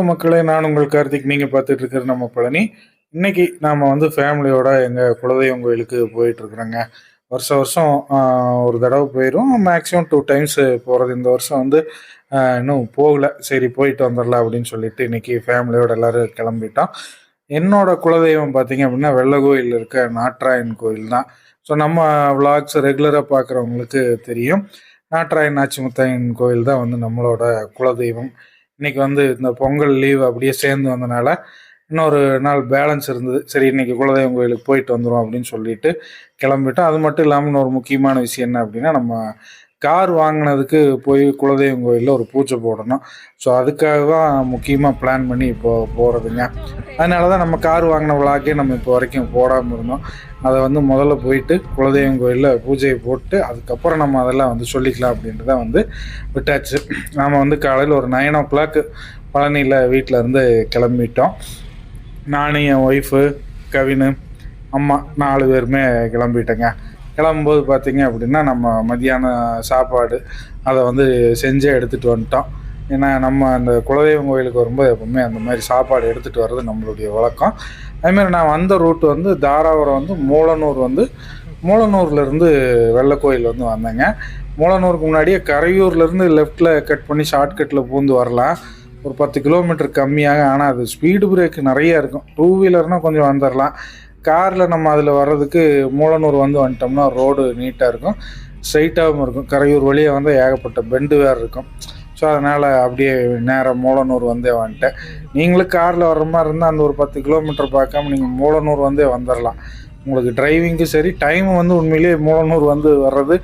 வணக்கம் மக்களே நான் உங்கள் கார்த்திக். நீங்கள் பார்த்துட்டு இருக்கிற நம்ம பழனி. இன்னைக்கு நாம் வந்து ஃபேமிலியோட எங்கள் குலதெய்வம் கோயிலுக்கு போயிட்டு இருக்கிறோங்க வருஷம் வருஷம் ஒரு தடவை போயிடும் மேக்ஸிமம் டூ டைம்ஸ் போகிறது இந்த வருஷம் வந்து இன்னும் போகல. சரி போயிட்டு வந்துடலாம் அப்படின்னு சொல்லிட்டு இன்னைக்கு ஃபேமிலியோட எல்லோரும் கிளம்பிட்டோம். என்னோட குலதெய்வம் பார்த்தீங்க அப்படின்னா வெள்ளகோயில் இருக்க நாட்ராயன் கோயில் தான். ஸோ நம்ம விளாக்ஸ் ரெகுலராக பார்க்குறவங்களுக்கு தெரியும். நாட்ராயன் நாச்சிமுத்தாயன் கோயில் தான் வந்து நம்மளோட குலதெய்வம். இன்னைக்கு வந்து இந்த பொங்கல் லீவ் அப்படியே சேர்ந்து வந்தனால இன்னொரு நாள் பேலன்ஸ் இருந்தது. சரி இன்னைக்கு குலதெய்வம் கோயிலுக்கு போயிட்டு வந்துடும் அப்படின்னு சொல்லிட்டு கிளம்பிட்டோம். அது மட்டும் இல்லாமல் இன்னொரு முக்கியமான விஷயம் என்ன அப்படின்னா நம்ம கார் வாங்கினதுக்கு போய் குலதெய்வம் கோயிலில் ஒரு பூஜை போடணும். ஸோ அதுக்காக தான் முக்கியமாக பிளான் பண்ணி இப்போ போகிறதுங்க அதனால தான் நம்ம கார் வாங்கின விழாக்கே நம்ம இப்போ வரைக்கும் போடாமல் இருந்தோம். அதை வந்து முதல்ல போயிட்டு குலதெய்வம் கோயிலில் பூஜையை போட்டு அதுக்கப்புறம் நம்ம அதெல்லாம் வந்து சொல்லிக்கலாம் அப்படின்ட்டு தான் வந்து விட்டாச்சு. நாம் வந்து காலையில் ஒரு நைன் ஓ கிளாக்கு பழனியில் வீட்டில் இருந்து கிளம்பிட்டோம். நானும் என் ஒய்ஃபு கவினு அம்மா நாலு பேருமே கிளம்பிட்டேங்க. கிளம்பும்போது பார்த்தீங்க அப்படின்னா நம்ம மதியானம் சாப்பாடு அதை வந்து செஞ்சே எடுத்துகிட்டு வந்துட்டோம். ஏன்னா நம்ம அந்த குலதெய்வம் கோயிலுக்கு வரும்போது எப்பவுமே அந்த மாதிரி சாப்பாடு எடுத்துகிட்டு வர்றது நம்மளுடைய வழக்கம். அதுமாரி நான் வந்த ரூட் வந்து தாராபுரம் வந்து மூலனூர் வந்து மூலனூர்லேருந்து வெள்ளக்கோயில் வந்து வந்தேங்க. மூலனூருக்கு முன்னாடியே கரையூர்லேருந்து லெஃப்ட்டில் கட் பண்ணி ஷார்ட்கட்டில் பூந்து வரலாம். ஒரு பத்து கிலோமீட்டர் கம்மியாக ஆனால் அது ஸ்பீடு பிரேக் நிறையா இருக்கும். டூ வீலர்னால் கொஞ்சம் வந்துடலாம் காரில் நம்ம அதில் வர்றதுக்கு மூலனூர் வந்து வந்துட்டோம்னா ரோடு நீட்டாக இருக்கும். ஸ்ட்ரைட்டாகவும் இருக்கும். கரையூர் வழியாக வந்து ஏகப்பட்ட பெண்டு வேறு இருக்கும். ஸோ அதனால் அப்படியே நேராக மூலனூர் வந்தே வந்துட்டேன். நீங்களும் காரில் வர்ற மாதிரி இருந்தால் அந்த ஒரு பத்து கிலோமீட்டர் பார்க்காம நீங்கள் மூலனூர் வந்தே வந்துடலாம் உங்களுக்கு டிரைவிங்கும் சரி டைம் வந்து உண்மையிலேயே மூலனூர் வந்து வர்றது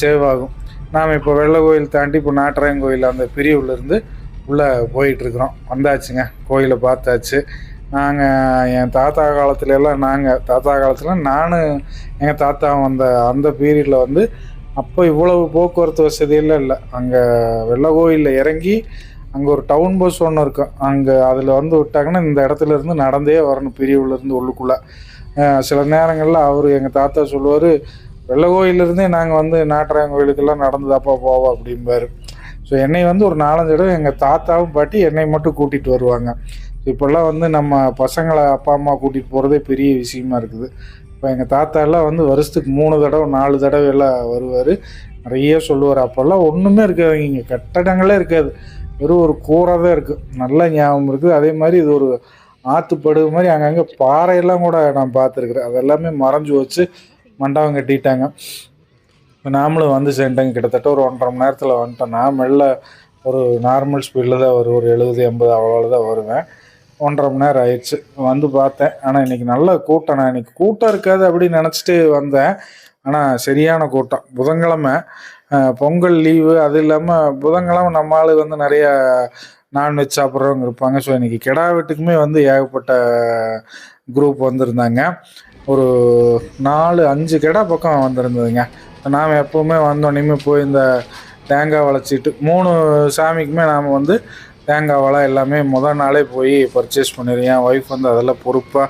சேவ் ஆகும். நாம் இப்போ வெள்ளை கோயில் தாண்டி இப்போ நாட்டராயன் கோயில் அந்த பிரிவுலேருந்து உள்ளே போயிட்டுருக்குறோம் வந்தாச்சுங்க. கோயிலை பார்த்தாச்சு. நாங்கள் என் தாத்தா காலத்துல எல்லாம் நாங்கள் தாத்தா காலத்தில் நானும் எங்கள் தாத்தா வந்த அந்த பீரியடில் வந்து அப்போ இவ்வளவு போக்குவரத்து வசதியெல்லாம் இல்லை. அங்கே வெள்ளை கோயிலில் இறங்கி அங்கே ஒரு டவுன் பஸ் ஒன்று இருக்கும் அங்கே அதில் வந்து விட்டாங்கன்னா இந்த இடத்துல இருந்து நடந்தே வரணும் பிரிவுலேருந்து உள்ளுக்குள்ளே. சில நேரங்களில் அவர் எங்கள் தாத்தா சொல்லுவார் வெள்ளை கோயிலேருந்தே நாங்கள் வந்து நாட்டராயன் கோயிலுக்கெல்லாம் நடந்துதாப்பா போவோம் அப்படிம்பாரு. ஸோ என்னை வந்து ஒரு நாலஞ்சு தடவை எங்கள் தாத்தாவும் பாட்டி என்னை மட்டும் கூட்டிகிட்டு வருவாங்க. இப்போல்லாம் வந்து நம்ம பசங்களை அப்பா அம்மா கூட்டிகிட்டு போகிறதே பெரிய விஷயமா இருக்குது. இப்போ எங்கள் தாத்தா எல்லாம் வந்து வருஷத்துக்கு மூணு தடவை நாலு தடவை எல்லாம் வருவார். நிறைய சொல்லுவார். அப்போல்லாம் ஒன்றுமே இருக்காது இங்கே கட்டடங்களே இருக்காது. வெறும் ஒரு கூரை தான் இருக்குது நல்ல ஞாபகம் இருக்குது அதே மாதிரி இது ஒரு ஆற்றுப்படுகு மாதிரி அங்கங்கே பாறையெல்லாம் கூட நான் பார்த்துருக்குறேன். அதெல்லாமே மறைஞ்சு வச்சு மண்டபம் கட்டிட்டாங்க. இப்போ நாமளும் வந்து சேர்ந்தேங்க கிட்டத்தட்ட ஒரு ஒன்றரை மணி நேரத்தில் வந்துட்டோம். நான் மெல்ல ஒரு நார்மல் ஸ்பீடில் தான் வரும் ஒரு எழுபது எண்பது அவ்வளோ தான் வருவேன். ஒன்றரை மணி நேரம் ஆயிடுச்சு. வந்து பார்த்தேன். ஆனால் இன்றைக்கி நல்ல கூட்டம். நான் இன்றைக்கி கூட்டம் இருக்காது அப்படின்னு நினச்சிட்டு வந்தேன். ஆனால் சரியான கூட்டம். புதன்கிழமை பொங்கல் லீவு. அது இல்லாமல் புதன்கிழமை நம்ம ஆள் வந்து நிறையா நான்வெஜ் சாப்பிட்றவங்க இருப்பாங்க. ஸோ இன்றைக்கி கிடா வீட்டுக்குமே வந்து ஏகப்பட்ட குரூப் வந்திருந்தாங்க. ஒரு நாலு அஞ்சு கிடா பக்கம் வந்திருந்ததுங்க. நாம் எப்போவுமே வந்தோடனே போய் இந்த தேங்காய் வளைச்சிட்டு மூணு சாமிக்குமே நாம் வந்து தேங்காவெல்லாம் எல்லாமே முதல் நாளே போய் பர்ச்சேஸ் பண்ணிடுறேன் என் ஒய்ஃப் வந்து அதெல்லாம் பொறுப்பாக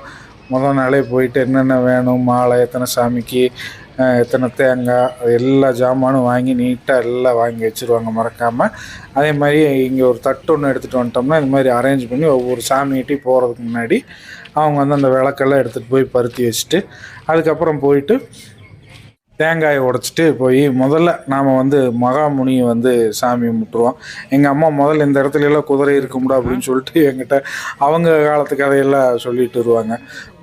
முதல் நாளே போயிட்டு என்னென்ன வேணும் மாலை எத்தனை சாமிக்கு எத்தனை தேங்காய் எல்லா ஜாமானும் வாங்கி நீட்டாக எல்லாம் வாங்கி வச்சுருவாங்க மறக்காமல் அதே மாதிரி இங்கே ஒரு தட்டு ஒன்று எடுத்துகிட்டு வந்துட்டோம்னா இந்த மாதிரி அரேஞ்ச் பண்ணி ஒவ்வொரு சாமிகிட்டையும் போகிறதுக்கு முன்னாடி அவங்க வந்து அந்த விளக்கெல்லாம் எடுத்துகிட்டு போய் பருத்தி வச்சுட்டு அதுக்கப்புறம் போயிட்டு தேங்காயை உடைச்சிட்டு போய் முதல்ல நாம் வந்து மகாமுனியை வந்து சாமி கும்பிட்டுருவோம். எங்கள் அம்மா முதல்ல இந்த இடத்துல எல்லாம் குதிரை இருக்கும்டா அப்படின்னு சொல்லிட்டு எங்கிட்ட அவங்க காலத்து கதையெல்லாம் சொல்லிட்டு வருவாங்க.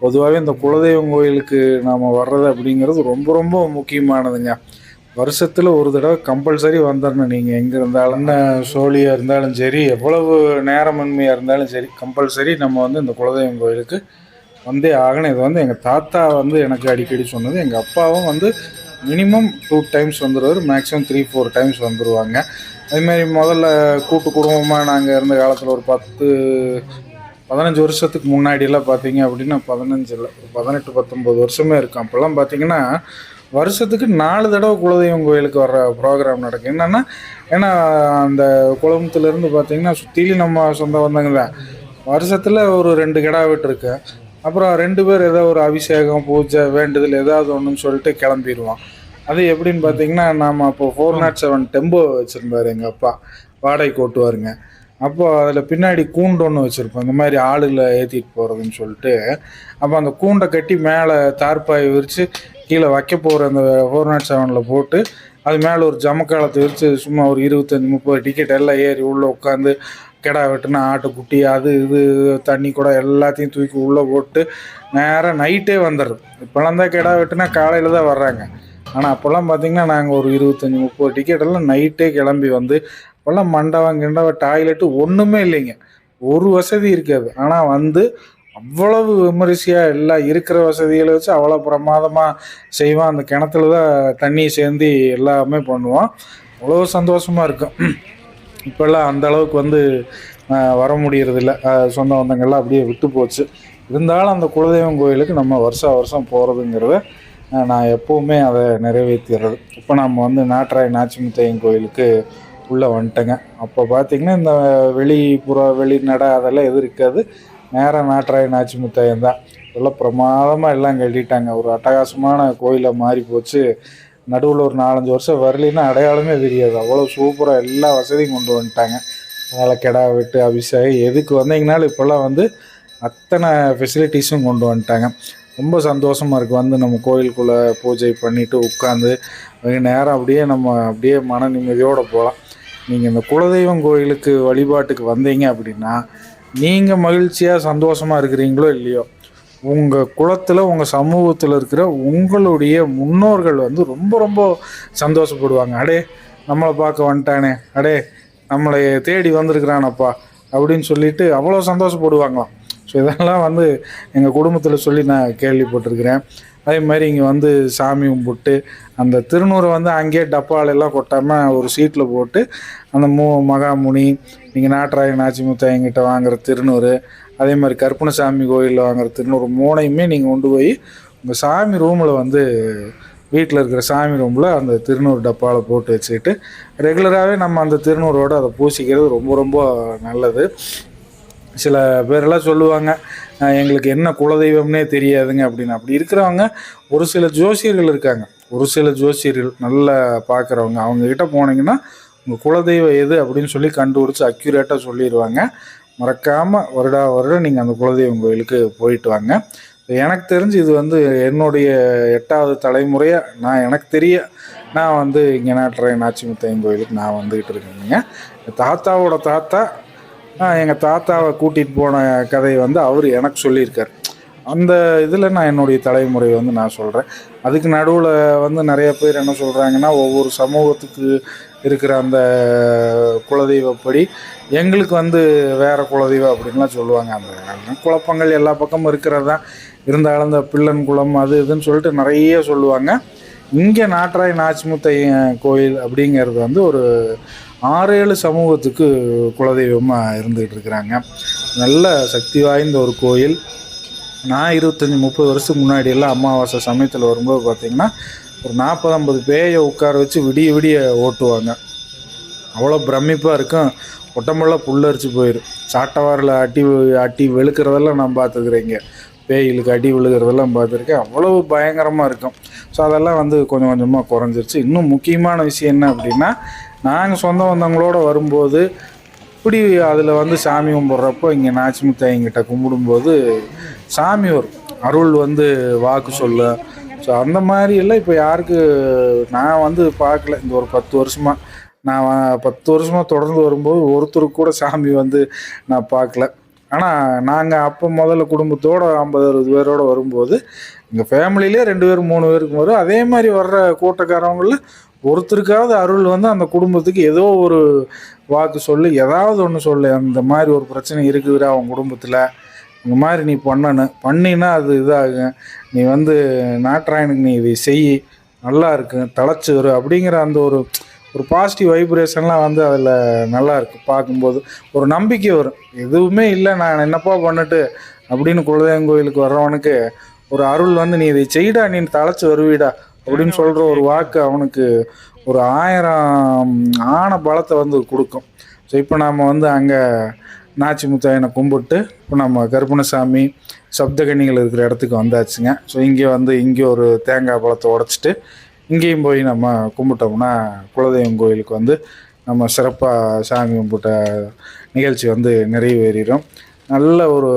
பொதுவாகவே இந்த குலதெய்வம் கோயிலுக்கு நாம் வர்றது அப்படிங்கிறது ரொம்ப ரொம்ப முக்கியமானதுங்க. வருஷத்தில் ஒரு தடவை கம்பல்சரி வந்துடணும் நீங்கள் எங்கே இருந்தாலும் சோழியாக இருந்தாலும் சரி எவ்வளவு நேரமின்மையாக இருந்தாலும் சரி கம்பல்சரி நம்ம வந்து இந்த குலதெய்வம் கோயிலுக்கு வந்தே ஆகணும். இது வந்து எங்கள் தாத்தா வந்து எனக்கு அடிக்கடி சொன்னது. எங்கள் அப்பாவும் வந்து மினிமம் டூ டைம்ஸ் வந்துடுவார் மேக்ஸிமம் த்ரீ ஃபோர் டைம்ஸ் வந்துடுவாங்க அதுமாரி முதல்ல கூட்டு குடும்பமாக நாங்கள் இருந்த காலத்தில் ஒரு பத்து பதினஞ்சு வருஷத்துக்கு முன்னாடியெல்லாம் பார்த்தீங்க அப்படின்னா பதினஞ்சு இல்லை ஒரு பதினெட்டு பத்தொம்போது வருஷமே இருக்கும். அப்போல்லாம் பார்த்தீங்கன்னா வருஷத்துக்கு நாலு தடவை குலதெய்வம் கோயிலுக்கு வர ப்ரோக்ராம் நடக்கும். என்னென்னா ஏன்னா அந்த குளம்புத்துலேருந்து பார்த்தீங்கன்னா சுற்றிலும் நம்ம சொந்த வந்தவங்க தான் வருஷத்தில் ஒரு ரெண்டு கிடா விட்டுருக்கு அப்புறம் ரெண்டு பேர் ஏதோ ஒரு அபிஷேகம் பூஜை வேண்டுதல் ஏதாவது ஒன்றுன்னு சொல்லிட்டு கிளம்பிடுவான் அது எப்படின்னு பார்த்தீங்கன்னா நாம் அப்போ ஃபோர் நாட் செவன் டெம்போ வச்சுருந்தாரு எங்கள் அப்பா. வாடகைக்கு ஓட்டுவாருங்க அப்போ அதில் பின்னாடி கூண்டு ஒன்று வச்சுருப்போம். இந்த மாதிரி ஆளுகளை ஏற்றிட்டு போகிறதுன்னு சொல்லிட்டு. அப்போ அந்த கூண்டை கட்டி மேலே தார்பாய் விரித்து கீழே வைக்க போகிற அந்த ஃபோர் நாட் செவனில் போட்டு அது மேலே ஒரு ஜமக்காலத்தை விரித்து சும்மா ஒரு இருபத்தஞ்சி முப்பது டிக்கெட் எல்லாம் ஏறி உள்ளே உட்காந்து கிடா வெட்டுனா ஆட்டுக்குட்டி அது இது தண்ணி கூட எல்லாத்தையும் தூக்கி உள்ளே போட்டு நேராக நைட்டே வந்துடுது இப்போலாம் தான் கிடா வெட்டுனா காலையில் தான் வர்றாங்க. ஆனால் அப்போல்லாம் பார்த்தீங்கன்னா நாங்கள் ஒரு இருபத்தஞ்சி முப்பது டிக்கெட் எல்லாம் நைட்டே கிளம்பி வந்து அப்போல்லாம் மண்டபம் கிண்டவம் டாய்லெட்டு ஒன்றுமே இல்லைங்க. ஒரு வசதி இருக்காது. ஆனால் வந்து அவ்வளவு விமரிசையாக எல்லாம் இருக்கிற வசதிகளை வச்சு அவ்வளோ பிரமாதமாக செய்வான் அந்த கிணத்துல தான் தண்ணி சேர்ந்து எல்லாமே பண்ணுவோம். அவ்வளோ சந்தோஷமாக இருக்கும். இப்போல்லாம் அந்த அளவுக்கு வந்து வர முடியறதில்ல. சொந்த பந்தங்கள்லாம் அப்படியே விட்டு போச்சு. இருந்தாலும் அந்த குலதெய்வம் கோயிலுக்கு நம்ம வருஷம் வருஷம் போகிறதுங்கிறத நான் எப்போவுமே அதை நிறைவேற்றிடுறது இப்போ நம்ம வந்து நாட்டராய் நாச்சிமுத்தையன் கோயிலுக்கு உள்ளே வந்துட்டேங்க. அப்போ பார்த்தீங்கன்னா இந்த வெளிப்புற வெளிநடை அதெல்லாம் எதுவும் இருக்காது. நேராக நாட்டராய் நாச்சிமுத்தையன் தான். இதெல்லாம் பிரமாதமாக எல்லாம் கட்டிட்டாங்க. ஒரு அட்டகாசமான கோயிலாக மாறி போச்சு. நடுவில் ஒரு நாலஞ்சு வருஷம் வரலின்னா அடையாளமே தெரியாது. அவ்வளோ சூப்பராக எல்லா வசதியும் கொண்டு வந்துட்டாங்க. அதனால் கெடா வெட்டு அபிஷேகம் எதுக்கு வந்தீங்கனாலும் இப்போல்லாம் வந்து அத்தனை ஃபெசிலிட்டிஸும் கொண்டு வந்துட்டாங்க. ரொம்ப சந்தோஷமாக இருக்குது வந்து நம்ம கோயிலுக்குள்ளே பூஜை பண்ணிவிட்டு உட்காந்து வெகு நேரம் அப்படியே நம்ம அப்படியே மன நிம்மதியோடு போகலாம். நீங்கள் இந்த குலதெய்வம் கோயிலுக்கு வழிபாட்டுக்கு வந்தீங்க அப்படின்னா நீங்கள் மகிழ்ச்சியாக சந்தோஷமாக இருக்கிறீங்களோ இல்லையோ உங்கள் குலத்தில் உங்கள் சமூகத்தில் இருக்கிற உங்களுடைய முன்னோர்கள் வந்து ரொம்ப ரொம்ப சந்தோஷப்படுவாங்க. அடே நம்மளை பார்க்க வந்துட்டானே. அடே நம்மளை தேடி வந்திருக்கிறானப்பா அப்படின்னு சொல்லிட்டு அவ்வளோ சந்தோஷப்படுவாங்களாம். ஸோ இதெல்லாம் வந்து எங்கள் குடும்பத்தில் சொல்லி நான் கேள்விப்பட்டிருக்கிறேன். அதே மாதிரி இங்கே வந்து சாமி கும்பிட்டு அந்த திருநூறை வந்து அங்கேயே டப்பாலெல்லாம் கொட்டாமல் ஒரு சீட்டில் போட்டு அந்த மூ மகாமுனி நீங்கள் நாட்டராய நாச்சிமுத்தாயங்கிட்ட வாங்குற திருநூறு அதே மாதிரி கற்பனசாமி கோயிலில் வாங்குற திருநூறு மூணையுமே நீங்கள் கொண்டு போய் உங்கள் சாமி ரூமில் வந்து வீட்டில் இருக்கிற சாமி ரூமில் அந்த திருநூறு டப்பாவில் போட்டு வச்சுக்கிட்டு ரெகுலராகவே நம்ம அந்த திருநூறோடு அதை பூசிக்கிறது ரொம்ப ரொம்ப நல்லது. சில பேரெல்லாம் சொல்லுவாங்க எங்களுக்கு என்ன குலதெய்வம்னே தெரியாதுங்க அப்படின்னு. அப்படி இருக்கிறவங்க ஒரு சில ஜோசியர்கள் இருக்காங்க. ஒரு சில ஜோசியர்கள் நல்லா பார்க்குறவங்க. அவங்கக்கிட்ட போனீங்கன்னா உங்கள் குலதெய்வம் எது? அப்படின்னு சொல்லி கண்டுபிடிச்சி அக்யூரேட்டாக சொல்லிடுவாங்க. மறக்காமல் வருடா வருடம் நீங்கள் அந்த குலதெய்வம் கோயிலுக்கு போயிட்டு வாங்க. எனக்கு தெரிஞ்சு இது வந்து என்னுடைய எட்டாவது தலைமுறையாக நான் எனக்கு தெரிய நான் வந்து இங்கே நாட்டுறேன் நாச்சிமுத்தையன் கோயிலுக்கு நான் வந்துக்கிட்டு இருக்கேங்க. தாத்தாவோட தாத்தா எங்கள் தாத்தாவை கூட்டிகிட்டு போன கதையை வந்து அவர் எனக்கு சொல்லியிருக்கார். அந்த இதில் நான் என்னுடைய தலைமுறை வந்து நான் சொல்கிறேன் அதுக்கு நடுவில் வந்து நிறைய பேர் என்ன சொல்கிறாங்கன்னா ஒவ்வொரு சமூகத்துக்கு இருக்கிற அந்த குலதெய்வப்படி எங்களுக்கு வந்து வேறு குலதெய்வம் அப்படின்லாம் சொல்லுவாங்க. அந்த குழப்பங்கள் எல்லா பக்கமும் இருக்கிறது தான். இருந்தாலும் இந்த பிள்ளன் குளம் அது இதுன்னு சொல்லிட்டு நிறைய சொல்லுவாங்க. இங்கே நாட்டராய் நாச்சிமுத்தையன் கோயில் அப்படிங்கிறது வந்து ஒரு ஆறு ஏழு சமூகத்துக்கு குலதெய்வமாக இருந்துகிட்டு இருக்கிறாங்க நல்ல சக்தி வாய்ந்த ஒரு கோயில். நான் இருபத்தஞ்சி முப்பது வருஷத்துக்கு முன்னாடி எல்லாம் அமாவாசை சமயத்தில் வரும்போது பார்த்தீங்கன்னா ஒரு நாற்பது ஐம்பது பேயை உட்கார வச்சு விடிய விடிய ஓட்டுவாங்க. அவ்வளோ பிரமிப்பாக இருக்கும். உடம்பெல்லாம் புல்லரிச்சு போயிடும் சாட்டவாரில் அட்டி அட்டி வெளுக்கிறதெல்லாம் நான் பார்த்துக்கிறேங்க பேய்களுக்கு அடி விழுகிறதெல்லாம் பார்த்துருக்கேன் அவ்வளவு பயங்கரமாக இருக்கும். ஸோ அதெல்லாம் வந்து கொஞ்சம் கொஞ்சமாக குறைஞ்சிருச்சு. இன்னும் முக்கியமான விஷயம் என்ன அப்படின்னா நாங்கள் சொந்த வந்தவங்களோட வரும்போது இப்படி அதில் வந்து சாமி கும்பிட்றப்போ இங்கே நாச்சிமுத்தாயிங்கிட்ட கும்பிடும்போது சாமி வரும் அருள் வந்து வாக்கு சொல்ல. ஸோ அந்த மாதிரி எல்லாம் இப்போ யாருக்கு நான் வந்து பார்க்கல. இந்த ஒரு பத்து வருஷமாக நான் பத்து வருஷமாக தொடர்ந்து வரும்போது ஒருத்தருக்கு கூட சாமி வந்து நான் பார்க்கல. ஆனால் நாங்கள் அப்போ முதல்ல குடும்பத்தோட ஐம்பது அறுபது பேரோட வரும்போது எங்கள் ஃபேமிலியிலே ரெண்டு பேர் மூணு பேருக்கு வரும் அதே மாதிரி வர்ற கூட்டக்காரவங்களில் ஒருத்தருக்காவது அருள் வந்து அந்த குடும்பத்துக்கு ஏதோ ஒரு வாக்கு சொல்லி ஏதாவது ஒன்று சொல்லு. அந்த மாதிரி ஒரு பிரச்சனை இருக்குதுடா அவன் குடும்பத்தில். இந்த மாதிரி நீ பண்ணணும் பண்ணினா அது இதாகும். நீ வந்து நாட்ராயனுக்கு நீ இதை செய். நல்லா இருக்கும் தழைச்சி வரும் அப்படிங்கிற அந்த ஒரு ஒரு பாசிட்டிவ் வைப்ரேஷன்லாம் வந்து அதில் நல்லா இருக்கு பார்க்கும்போது. ஒரு நம்பிக்கை வரும். எதுவுமே இல்லை. நான் என்னப்பா பண்ணிட்டு அப்படின்னு குலதெய்வம் கோயிலுக்கு வர்றவனுக்கு ஒரு அருள் வந்து நீ இதை செய்டா. நீ தழைச்சி வருவீடா. அப்படின்னு சொல்கிற ஒரு வாக்கு அவனுக்கு ஒரு ஆயிரம் ஆன பலத்தை வந்து கொடுக்கும். ஸோ இப்போ நாம் வந்து அங்கே நாச்சி முத்தாயனை கும்பிட்டு இப்போ நம்ம கருப்பணசாமி சப்தகன்னிகள் இருக்கிற இடத்துக்கு வந்தாச்சுங்க. ஸோ இங்கே வந்து இங்கே ஒரு தேங்காய் பழத்தை உடச்சிட்டு இங்கேயும் போய் நம்ம கும்பிட்டோம்னா குலதெய்வம் கோயிலுக்கு வந்து நம்ம சிறப்பாக சாமி கும்பிட்ட நிகழ்ச்சி வந்து நிறைவேறிடும். நல்ல ஒரு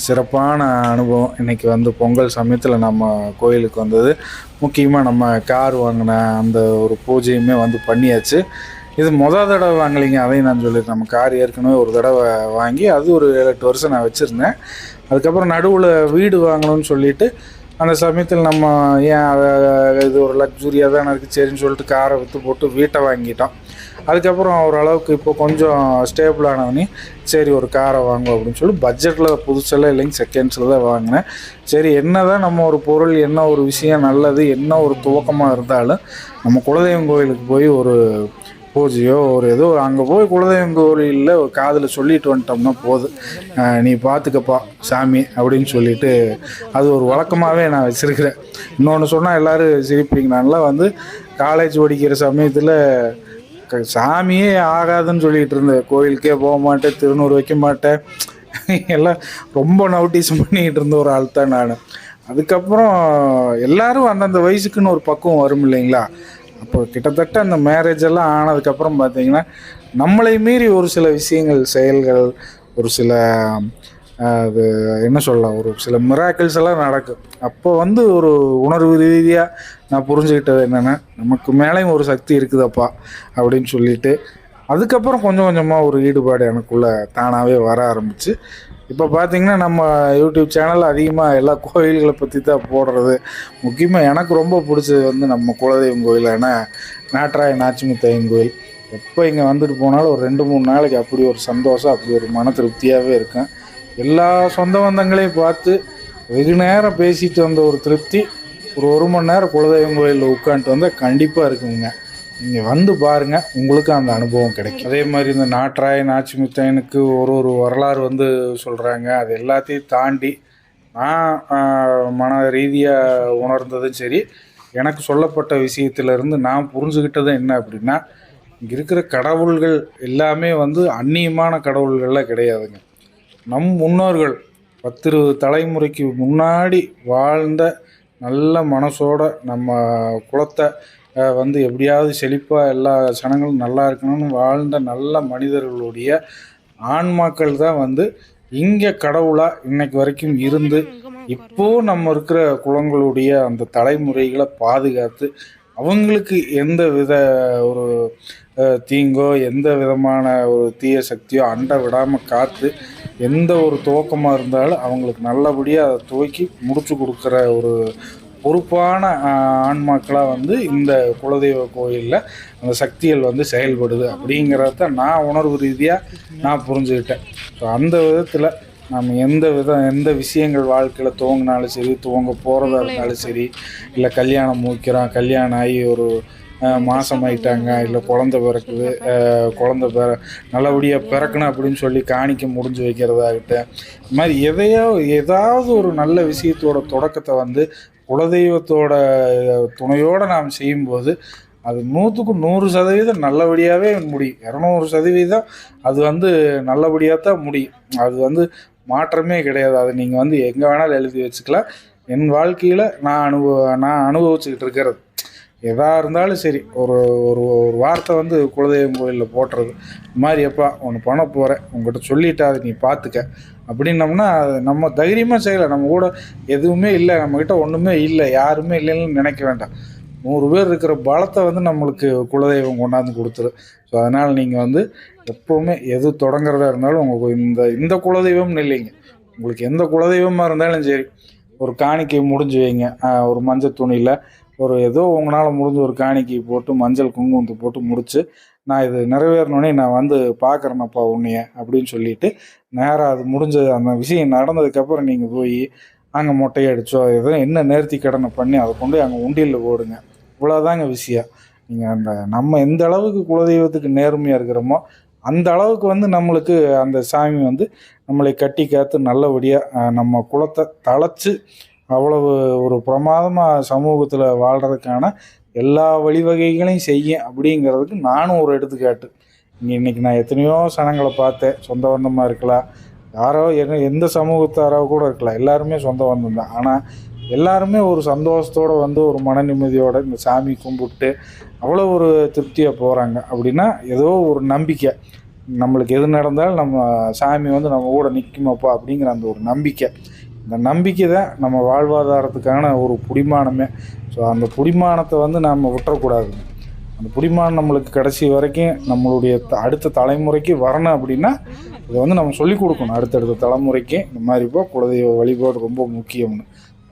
சிறப்பான அனுபவம். இன்றைக்கி வந்து பொங்கல் சமயத்தில் நம்ம கோயிலுக்கு வந்தது. முக்கியமாக நம்ம கார் வாங்கின அந்த ஒரு பூஜையுமே வந்து பண்ணியாச்சு. இது மொதல் தடவை வாங்கலைங்க. அதையும் நான் சொல்லியிருக்கேன் நம்ம கார் ஏற்கனவே ஒரு தடவை வாங்கி அது ஒரு ஏழு எட்டு வருஷம் நான் வச்சுருந்தேன். அதுக்கப்புறம் நடுவில் வீடு வாங்கணும்னு சொல்லிட்டு அந்த சமயத்தில் நம்ம ஏன் அதை- இது ஒரு லக்ஸுரியாக தானே இருக்குது சரின்னு சொல்லிட்டு காரை விற்று போட்டு வீட்டை வாங்கிட்டோம். அதுக்கப்புறம் ஓரளவுக்கு இப்போ கொஞ்சம் ஸ்டேபிள் ஆனவொடனே சரி ஒரு காரை வாங்குவோம் அப்படின்னு சொல்லி பட்ஜெட்டில் புதுசெல்லாம் இல்லைங்க செகண்ட்ஸில் தான் வாங்கினேன். சரி என்ன தான் நம்ம ஒரு பொருள் என்ன ஒரு விஷயம் நல்லது என்ன ஒரு துவக்கமாக இருந்தாலும் நம்ம குலதெய்வம் கோயிலுக்கு போய் ஒரு பூஜையோ ஒரு ஏதோ அங்கே போய் குலதெய்வம் கோயிலில் ஒரு காதில் சொல்லிட்டு வந்துட்டோம்னா போதும். நீ பார்த்துக்கப்பா சாமி அப்படின்னு சொல்லிட்டு அது ஒரு வழக்கமாகவே நான் வச்சுருக்கிறேன். இன்னொன்று சொன்னால் எல்லோரும் சிரிப்பீங்க. நான்லாம் வந்து காலேஜ் படிக்கிற சமயத்தில் சாமியே ஆகாதுன்னு சொல்லிட்டு இருந்தேன் கோயிலுக்கே போக மாட்டேன் திருநூறு வைக்க மாட்டேன். எல்லாம் ரொம்ப நோட்டீஸ் பண்ணிக்கிட்டு இருந்த ஒரு ஆள் தான் நான். அதுக்கப்புறம் எல்லாரும் அந்தந்த வயசுக்குன்னு ஒரு பக்குவம் வரும் இல்லைங்களா? அப்போ கிட்டத்தட்ட அந்த மேரேஜ் எல்லாம் ஆனதுக்கப்புறம் பார்த்தீங்கன்னா நம்மளை மீறி ஒரு சில விஷயங்கள் செயல்கள் ஒரு சில அது என்ன சொல்லலாம் ஒரு சில மிராக்கிள்ஸ் எல்லாம் நடக்கும். அப்போ வந்து ஒரு உணர்வு ரீதியாக நான் புரிஞ்சுக்கிட்டது என்னென்னா நமக்கு மேலேயும் ஒரு சக்தி இருக்குதப்பா அப்படின்னு சொல்லிட்டு அதுக்கப்புறம் கொஞ்சம் கொஞ்சமாக ஒரு ஈடுபாடு எனக்குள்ளே தானாகவே வர ஆரம்பிச்சு. இப்போ பார்த்தீங்கன்னா நம்ம யூடியூப் சேனல் அதிகமாக எல்லா கோயில்களை பற்றி தான் போடுறது. முக்கியமாக எனக்கு ரொம்ப பிடிச்சது வந்து நம்ம குலதெய்வம் கோயிலான நாட்டராய நாச்சிமுத்தையன் கோயில். எப்போ இங்கே வந்துட்டு போனாலும் ஒரு ரெண்டு மூணு நாளைக்கு அப்படி ஒரு சந்தோஷம் அப்படி ஒரு மன திருப்தியாகவே இருக்கும் எல்லா சொந்த பந்தங்களையும் பார்த்து வெகு நேரம் பேசிட்டு வந்த ஒரு திருப்தி. ஒரு ஒரு மணி நேரம் குலதெய்வம் கோயிலில் உட்காந்துட்டு வந்தால் கண்டிப்பாக இருக்குங்க. நீங்கள் வந்து பாருங்கள் உங்களுக்கு அந்த அனுபவம் கிடைக்கும். அதே மாதிரி இந்த நாட்டராய நாச்சிமுத்தையனுக்கு ஒரு ஒரு வரலாறு வந்து சொல்கிறாங்க அது எல்லாத்தையும் தாண்டி நான் மன ரீதியாக உணர்ந்ததும் சரி எனக்கு சொல்லப்பட்ட விஷயத்திலிருந்து நான் புரிஞ்சுக்கிட்டது என்ன அப்படின்னா இங்கே இருக்கிற கடவுள்கள் எல்லாமே வந்து அந்நியமான கடவுள்கள்லாம் கிடையாதுங்க. நம் முன்னோர்கள் பத்து இருபது தலைமுறைக்கு முன்னாடி வாழ்ந்த நல்ல மனசோட நம்ம குலத்தை வந்து எப்படியாவது செழிப்பாக எல்லா ஜனங்களும் நல்லா இருக்கணும்னு வாழ்ந்த நல்ல மனிதர்களுடைய ஆன்மாக்கள் தான் வந்து இங்கே கடவுளாக இன்னைக்கு வரைக்கும் இருந்து இப்போ நம்ம இருக்கிற குளங்களுடைய அந்த தலைமுறைகளை பாதுகாத்து அவங்களுக்கு எந்த வித ஒரு தீங்கோ எந்த விதமான ஒரு தீய சக்தியோ அண்ட விடாமல் காத்து எந்த ஒரு துவக்கமாக இருந்தாலும் அவங்களுக்கு நல்லபடியாக அதை துவக்கி முடிச்சு கொடுக்குற ஒரு பொறுப்பான ஆன்மாக்களாக வந்து இந்த குலதெய்வ கோயிலில் அந்த சக்திகள் வந்து செயல்படுது அப்படிங்கிறத நான் உணர்வு ரீதியாக நான் புரிஞ்சுக்கிட்டேன். ஸோ அந்த விதத்தில் நம்ம எந்த விதம் எந்த விஷயங்கள் வாழ்க்கையில் துவங்கினாலும் சரி துவங்க போகிறதா இருந்தாலும் சரி இல்லை கல்யாணம் முடிக்கிறோம் கல்யாணம் ஆகி ஒரு அஹ், மாசம் இல்லை குழந்த பிறக்குது குழந்த பிற நல்லபடியாக பிறக்கணும் அப்படின்னு சொல்லி காணிக்க முடிஞ்சு வைக்கிறதாகட்டும். இது மாதிரி எதையோ ஏதாவது ஒரு நல்ல விஷயத்தோட தொடக்கத்தை வந்து குலதெய்வத்தோட துணையோடு நாம் செய்யும்போது அது நூற்றுக்கு நூறு சதவீதம் நல்லபடியாகவே முடியும். இரநூறு சதவீதம் அது வந்து நல்லபடியாக தான் முடியும். அது வந்து மாற்றமே கிடையாது. அது நீங்கள் வந்து எங்கே வேணாலும் எழுதி வச்சுக்கலாம். என் வாழ்க்கையில் நான் அனுபவ நான் அனுபவிச்சுக்கிட்டு இருக்கிறது. எதாக இருந்தாலும் சரி ஒரு ஒரு ஒரு வார்த்தை வந்து குலதெய்வம் கோயிலில் போட்டுறது. இந்த மாதிரி எப்பா ஒன்று பண்ண போகிறேன் உங்கள்கிட்ட சொல்லிட்டா அதை நீ பார்த்துக்க அப்படின்னம்னா அது நம்ம தைரியமாக செய்யலாம் நம்ம கூட எதுவுமே இல்லை நம்மக்கிட்ட ஒன்றுமே இல்லை யாருமே இல்லைன்னு நினைக்க வேண்டாம். நூறு பேர் இருக்கிற பலத்தை வந்து நம்மளுக்கு குலதெய்வம் கொண்டாந்து கொடுத்துரு ஸோ அதனால் நீங்கள் வந்து எப்போவுமே எது தொடங்குறதா இருந்தாலும் உங்கள் இந்த இந்த குலதெய்வம்னு இல்லைங்க. உங்களுக்கு எந்த குலதெய்வமாக இருந்தாலும் சரி ஒரு காணிக்கை முடிஞ்சு வைங்க. ஒரு மஞ்சள் துணியில் ஒரு ஏதோ உங்களால் முடிஞ்ச ஒரு காணிக்கை போட்டு மஞ்சள் குங்குமத்தை போட்டு முடிச்சு நான் இது நிறைவேறினோடனே நான் வந்து பார்க்குறேனப்பா உன்னைய அப்படின்னு சொல்லிட்டு நேராக அது முடிஞ்ச அந்த விஷயம் நடந்ததுக்கப்புறம் நீங்கள் போய் அங்கே மொட்டையை அடிச்சோ ஏதோ என்ன நேர்த்தி கடனை பண்ணி அதை கொண்டு அங்கே உண்டியலில் போடுங்க. இவ்வளோதாங்க விஷயம். நீங்கள் அந்த நம்ம எந்த அளவுக்கு குலதெய்வத்துக்கு நேர்மையாக இருக்கிறோமோ அந்த அளவுக்கு வந்து நம்மளுக்கு அந்த சாமி வந்து நம்மளை கட்டி காத்து நல்லபடியாக நம்ம குலத்தை தழைச்சி அவ்வளவு ஒரு பிரமாதமாக சமூகத்தில் வாழ்கிறதுக்கான எல்லா வழிவகைகளையும் செய்யும் அப்படிங்கிறதுக்கு நானும் ஒரு எடுத்துக்காட்டு. இங்கே இன்றைக்கி நான் எத்தனையோ சனங்களை பார்த்தேன். சொந்த பந்தமாக இருக்கலாம் யாரோ என்ன எந்த சமூகத்தாரோ கூட இருக்கலாம் எல்லாருமே சொந்த பந்தம் தான். ஆனால் எல்லாருமே ஒரு சந்தோஷத்தோடு வந்து ஒரு மன நிம்மதியோட இந்த சாமி கும்பிட்டு அவ்வளோ ஒரு திருப்தியாக போகிறாங்க அப்படின்னா ஏதோ ஒரு நம்பிக்கை. நம்மளுக்கு எது நடந்தாலும் நம்ம சாமி வந்து நம்ம கூட நிற்குமாப்பா அப்படிங்கிற அந்த ஒரு நம்பிக்கை. இந்த நம்பிக்கை தான் நம்ம வாழ்வாதாரத்துக்கான ஒரு புடிமானமே. ஸோ அந்த புடிமானத்தை வந்து நம்ம விட்டுறக்கூடாதுங்க அந்த புடிமானம் நம்மளுக்கு கடைசி வரைக்கும் நம்மளுடைய த- அடுத்த தலைமுறைக்கு வரணும் அப்படின்னா இதை வந்து நம்ம சொல்லிக் கொடுக்கணும். அடுத்தடுத்த தலைமுறைக்கு இந்த மாதிரிப்போ குலதெய்வ வழிபாடு ரொம்ப முக்கியம்னு.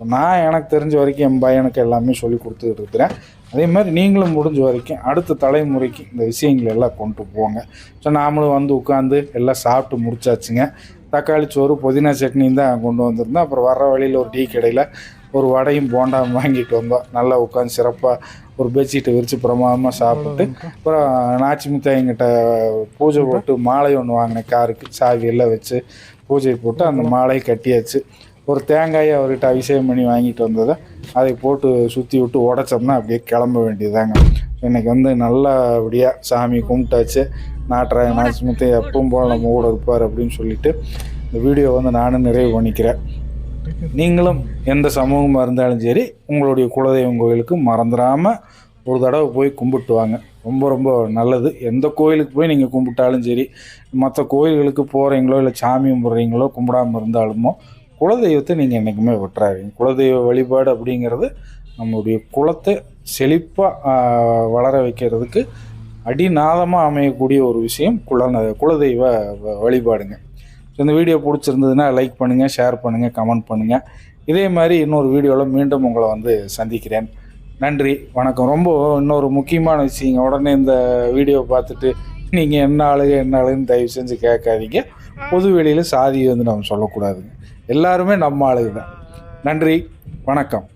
நான் எனக்கு தெரிஞ்ச வரைக்கும் என் பையனுக்கு எல்லாமே சொல்லி கொடுத்துட்டு இருக்கிறேன். அதே மாதிரி நீங்களும் முடிஞ்ச வரைக்கும் அடுத்த தலைமுறைக்கு இந்த விஷயங்களை எல்லாம் கொண்டு போங்க. ஸோ நாமளும் வந்து உட்காந்து எல்லாம் சாப்பிட்டு முடிச்சாச்சுங்க. தக்காளி சோறு புதினா சட்னியும் தான் கொண்டு வந்திருந்தோம். அப்புறம் வர்ற வழியில் ஒரு டீ கடையில் ஒரு வடையும் போண்டா வாங்கிட்டு வந்தோம். நல்லா உட்காந்து சிறப்பாக ஒரு பெட்ஷீட்டை விரித்து பிரமாதமாக சாப்பிட்டு அப்புறம் நாச்சி முத்தாயிங்கிட்ட பூஜை போட்டு மாலை ஒன்று வாங்கினேன். காருக்கு சாவி எல்லாம் வச்சு பூஜை போட்டு அந்த மாலையை கட்டியாச்சு. ஒரு தேங்காயை அவர்கிட்ட அபிஷேகம் பண்ணி வாங்கிட்டு வந்ததை அதை போட்டு சுற்றி விட்டு உடச்சோம்னா அப்படியே கிளம்ப வேண்டியதாங்க இன்னைக்கு வந்து நல்லபடியாக சாமி கும்பிட்டாச்சு. நாட்டுறாங்க நாச்சி முத்தை எப்பவும் போல் நம்ம கூட இருப்பார் அப்படின்னு சொல்லிட்டு இந்த வீடியோ வந்து நானும் நிறைவு பண்ணிக்கிறேன். நீங்களும் எந்த சமூகமாக இருந்தாலும் சரி உங்களுடைய குலதெய்வம் கோயிலுக்கு மறந்துடாமல் ஒரு தடவை போய் கும்பிட்டு வாங்க. ரொம்ப ரொம்ப நல்லது. எந்த கோயிலுக்கு போய் நீங்கள் கும்பிட்டாலும் சரி மற்ற கோயில்களுக்கு போகிறீங்களோ இல்லை சாமி கும்பிட்றீங்களோ கும்பிடாமல் இருந்தாலுமோ குலதெய்வத்தை நீங்கள் என்றைக்குமே விட்டுறாதீங்க. குலதெய்வ வழிபாடு அப்படிங்கிறது நம்மளுடைய குலத்தை செழிப்பாக வளர வைக்கிறதுக்கு அடிநாதமாக அமையக்கூடிய ஒரு விஷயம் குல குலதெய்வ வ- வழிபாடுங்க. இந்த வீடியோ பிடிச்சிருந்ததுன்னா லைக் பண்ணுங்கள் ஷேர் பண்ணுங்கள் கமெண்ட் பண்ணுங்கள் இதே மாதிரி இன்னொரு வீடியோவில் மீண்டும் உங்களை வந்து சந்திக்கிறேன். நன்றி வணக்கம். ரொம்ப இன்னொரு முக்கியமான விஷயங்க. உடனே இந்த வீடியோ பார்த்துட்டு நீங்கள் என்ன ஆளுங்க என்ன ஆளுன்னு தயவு செஞ்சு கேட்காதீங்க. பொது வெளியில் சாதியை வந்து நம்ம சொல்லக்கூடாதுங்க. எல்லாருமே நம்ம ஆளுங்க தான். நன்றி வணக்கம்.